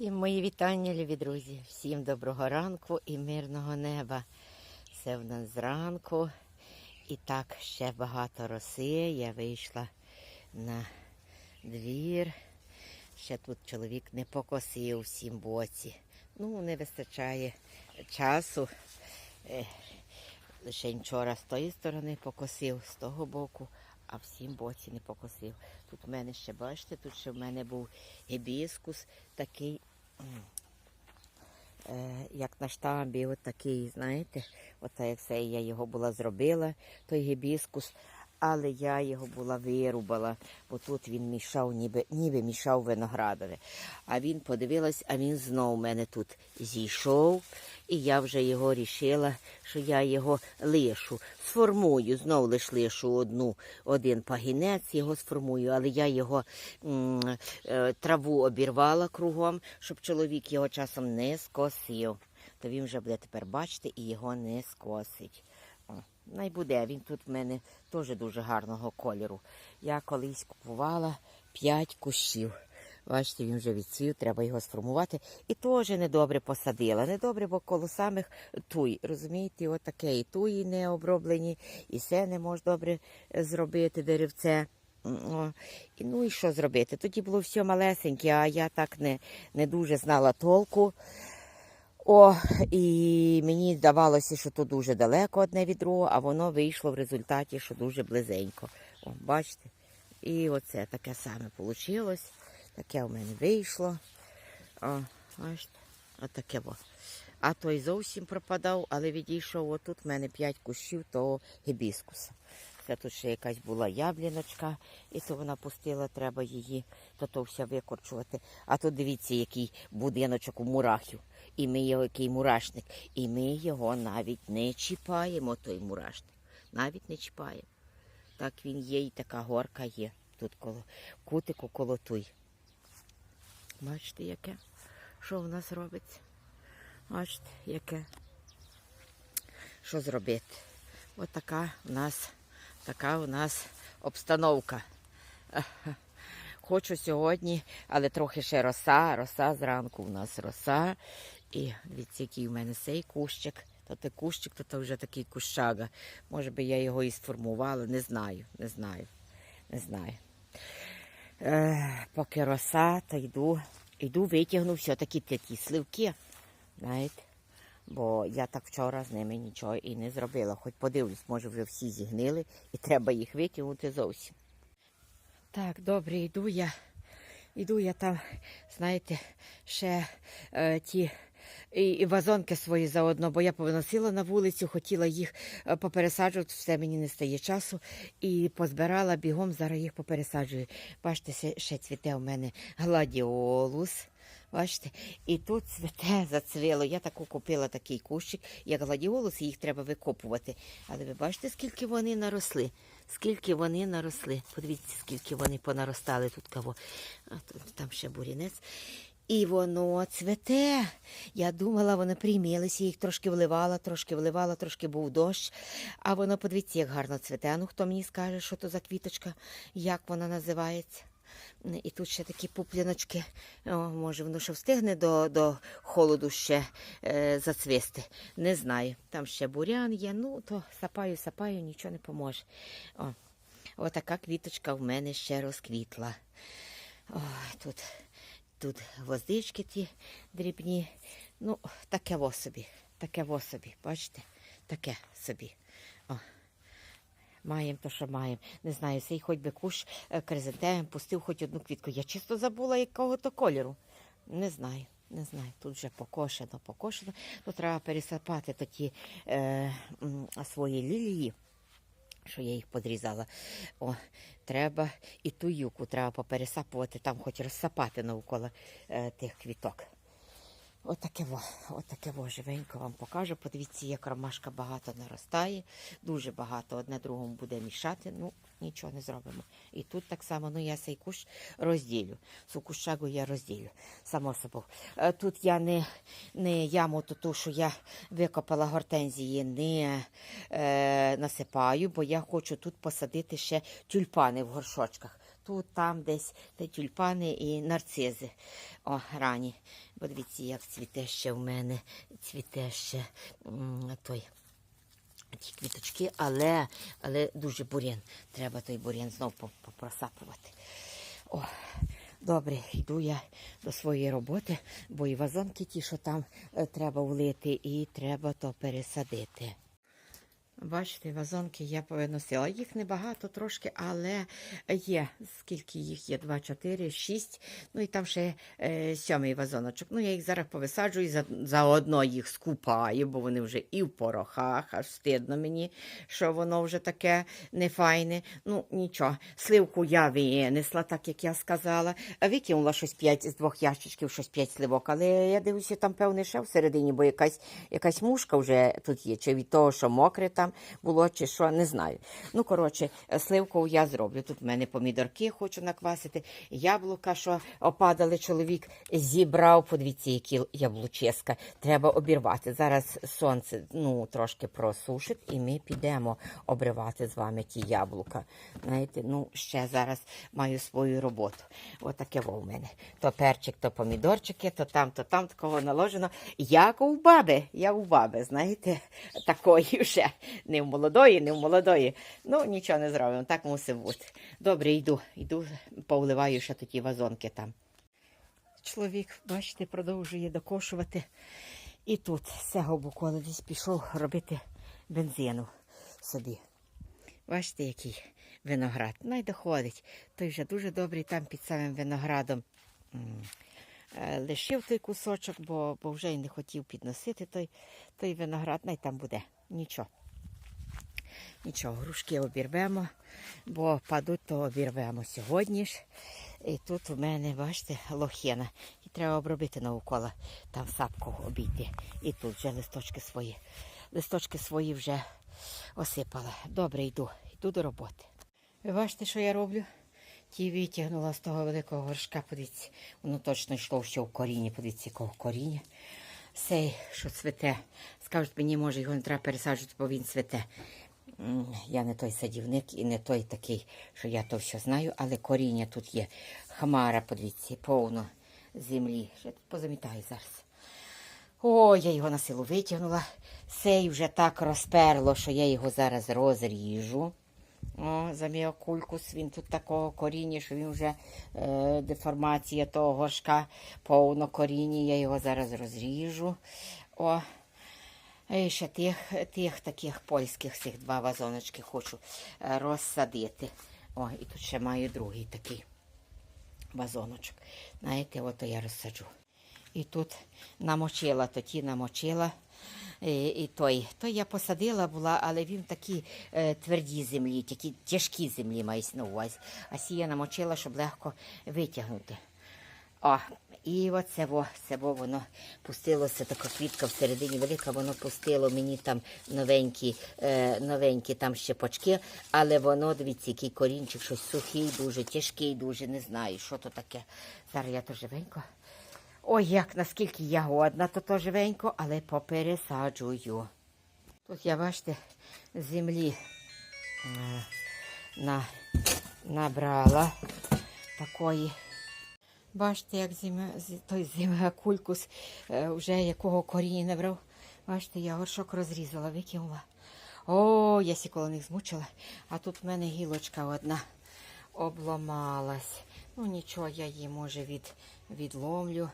Всім мої вітання, любі друзі. Всім доброго ранку і мирного неба. Це в нас зранку. І так ще багато роси. Я вийшла на двір. Ще тут чоловік не покосив всім боці. Ну, не вистачає часу. Е, Лише вчора з тої сторони покосив, з того боку, а всім боці не покосив. Тут в мене ще, бачите, тут ще в мене був гібіскус такий, як на штамбі, от такий, знаєте, оце як все, я його була зробила, той гібіскус, але я його була вирубала, бо тут він мішав, ніби, ніби мішав виноградове. А він подивилась, а він знов в мене тут зійшов, і я вже його рішила, що я його лишу. Сформую, знов лиш лишу одну, один пагінець, його сформую, але я його е, траву обірвала кругом, щоб чоловік його часом не скосив. То він вже буде тепер бачити і його не скосить. О, най. Він тут в мене теж дуже гарного кольору. Я колись купувала 5 кущів. Бачите, він вже відцвів, треба його сформувати. І теж недобре посадила. Недобре, бо коло самих туй. Розумієте, от таке і туї не оброблені, і все не можна добре е, зробити деревце. О, і, ну і що зробити? Тоді було все малесеньке, а я так не, не дуже знала толку. О, і мені здавалося, що то дуже далеко одне від другого, а воно вийшло в результаті, що дуже близенько. О, бачите? І оце таке саме вийшло. Таке у мене вийшло. О, бачите, отаке во. А той зовсім пропадав, але відійшов отут в мене 5 кущів того гібіскуса. Це тут ще якась була ябліночка, і то вона пустила, треба її, то то все викорчувати. А тут дивіться, який будиночок у мурахів. І ми його, який мурашник. І ми його навіть не чіпаємо, той мурашник. Навіть не чіпаємо. Так він є, і така горка є. Тут коло кутику коло туй. Бачите, яке? Що в нас робиться? Бачите, яке? Що зробити? Ось така у нас, така у нас обстановка. Хочу сьогодні, але трохи ще роса, роса зранку у нас роса. І дивіться, який у мене цей кущик. То той кущик, то, то вже такий кущага. Може би я його і сформувала, не знаю, не знаю, не знаю. Е, поки роса, та йду, йду витягну все-таки ті сливки. Знаєте? Бо я так вчора з ними нічого і не зробила. Хоч подивлюсь, може вже всі зігнили і треба їх витягнути зовсім. Так, добре, йду я. Йду я там, знаєте, ще е, ті і, і вазонки свої заодно, бо я повиносила на вулицю, хотіла їх е, попересаджувати, все мені не стає часу. І позбирала бігом, зараз їх попересаджую. Бачите, ще, цвіте у мене гладіолус. Бачите, і тут цвіте зацвіло. Я таку купила такий кущик, як гладіолус, і їх треба викопувати. Але ви бачите, скільки вони наросли? Скільки вони наросли? Подивіться, скільки вони понаростали тут кого. А тут там ще бурінець. І воно цвете. Я думала, воно приймилися, їх трошки вливала, трошки вливала, трошки був дощ. А воно, подивіться, як гарно цвете. Ну хто мені скаже, що то за квіточка, як вона називається? І тут ще такі пупліночки. О, може, воно ще встигне до, до холоду ще е, зацвісти. Не знаю. Там ще бурян є, ну то сапаю, сапаю, нічого не поможе. О, отака квіточка в мене ще розквітла. О, тут, тут гвоздички ті дрібні. Ну, таке во собі, таке во собі, бачите? Таке собі. О. Маємо то, що маємо. Не знаю, цей хоч би куш е, кризантем пустив хоч одну квітку. Я чисто забула якого то кольору. Не знаю, не знаю. Тут вже покошено, покошено. Тут треба пересапати такі е, свої лілії, що я їх подрізала. О, треба і ту юку треба попересапувати, там хоч розсапати навколо е, тих квіток. Отаке во, отаке во живенько вам покажу. Подивіться, як ромашка багато наростає, дуже багато одне другому буде мішати. Ну, нічого не зробимо. І тут так само, ну я цей кущ розділю. Цю кущагу я розділю, само собою. Е, Тут я не, не яму ту, що я викопала гортензії, не е, насипаю, бо я хочу тут посадити ще тюльпани в горшочках. Тут, там десь та тюльпани і нарцизи. О, рані. Бо дивіться, як цвіте ще в мене. Цвіте ще той. Ті квіточки, але, але дуже бур'ян. Треба той бур'ян знов попросапувати. О, добре, йду я до своєї роботи, бо і вазонки ті, що там е, треба влити, і треба то пересадити. Бачите, вазонки я повиносила. Їх небагато трошки, але є. Скільки їх є? Два, чотири, шість. Ну і там ще е, сьомий вазоночок. Ну, я їх зараз повисаджую, за, заодно їх скупаю, бо вони вже і в порохах, аж стидно мені, що воно вже таке нефайне. Ну, нічого. Сливку я винесла, так як я сказала. Викинула щось п'ять з двох ящичків, щось п'ять сливок. Але я дивлюся, там певне ще всередині, бо якась, якась мушка вже тут є. Чи від того, що мокре там було, чи що, не знаю. Ну, коротше, сливку я зроблю. Тут в мене помідорки хочу наквасити, яблука, що опадали, чоловік зібрав. Подивіться, які яблуческа. Треба обірвати. Зараз сонце ну, трошки просушить, і ми підемо обривати з вами ті яблука. Знаєте, ну, ще зараз маю свою роботу. Отаке во в мене. То перчик, то помідорчики, то там, то там такого наложено. Як у баби, я у баби, знаєте, такої вже. Не в молодої, не в молодої. Ну, нічого не зробимо, так мусить бути. Добре, йду, йду, повливаю ще такі вазонки там. Чоловік, бачите, продовжує докошувати. І тут з цього десь пішов робити бензину собі. Бачите, який виноград. Най доходить. Той вже дуже добрий там під самим виноградом. е, Лишив той кусочок, бо, бо вже й не хотів підносити той, той виноград. Най там буде. Нічого. Нічого, грушки обірвемо, бо падуть, то обірвемо сьогодні ж. І тут у мене, бачите, лохина. І треба обробити навколо, там сапку обійти. І тут вже листочки свої. Листочки свої вже осипала. Добре, йду, йду до роботи. Ви бачите, що я роблю? Ті витягнула з того великого горшка, подивіться, воно точно йшло все в корінні, подивіться, якого коріння. Сей, що цвете. Скажуть, мені може його не треба пересаджувати, бо він цвете. Я не той садівник і не той такий, що я то все знаю, але коріння тут є. Хмара, подивіться, повно землі. Ще тут позамітаю зараз. О, я його на силу витягнула. Сей вже так розперло, що я його зараз розріжу. О, заміокулькус, він тут такого коріння, що він вже е, деформація того горшка, повно коріння, я його зараз розріжу. О, і ще тих, тих таких польських цих два вазоночки хочу е, розсадити. О, і тут ще маю другий такий вазоночок. Знаєте, ото я розсаджу. І тут намочила, то ті намочила. І, і той, той я посадила була, але він такі е, тверді землі, такі тяжкі землі мають на увазі. А сі я намочила, щоб легко витягнути. О, і оце во, це во воно пустилося, така квітка всередині велика, воно пустило мені там новенькі, е, новенькі там щепочки, але воно, дивіться, який корінчик, щось сухий, дуже тяжкий, дуже не знаю, що то таке. Зараз я то живенько. Ой, як наскільки я годна, то то живенько, але попересаджую. Тут я, бачите, землі е, на, набрала такої. Бачите, як зима, з- той зимакулькус е, вже якого коріння набрав. Бачите, я горшок розрізала, викинула. О, я сі коло них змучила. А тут в мене гілочка одна обламалась. Ну нічого, я її може від, відломлю.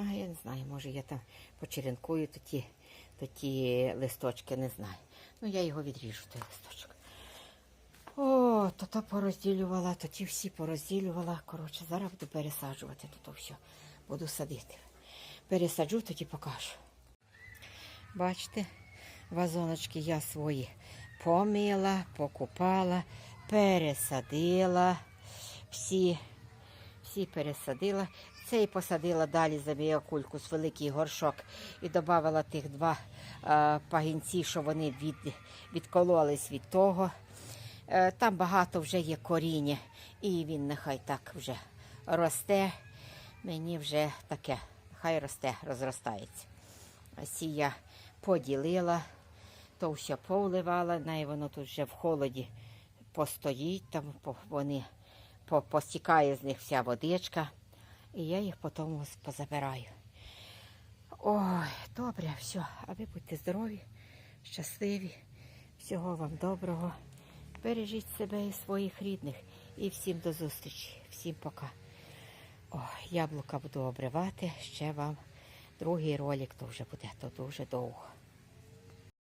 А я не знаю, може я там почеренкую то ті листочки, не знаю. Ну я його відріжу, той листочок. О, то то порозділювала, то ті всі порозділювала. Коротше, зараз буду пересаджувати то, то все. Буду садити. Пересаджу, тоді покажу. Бачите, вазоночки я свої помила, покупала, пересадила. Всі, всі пересадила. Цей посадила далі за кулькус великий горшок і додавала тих два е, пагінці, що вони від, відкололись від того. Е, Там багато вже є коріння, і він нехай так вже росте. Мені вже таке, хай росте, розростається. Ось я поділила, то все повливала, най воно тут вже в холоді постоїть, там вони по- постікає з них вся водичка, і я їх потім позабираю. Ой, добре, все. А ви будьте здорові, щасливі. Всього вам доброго. Бережіть себе і своїх рідних. І всім до зустрічі. Всім пока. О, яблука буду обривати. Ще вам другий ролик то вже буде, то дуже довго.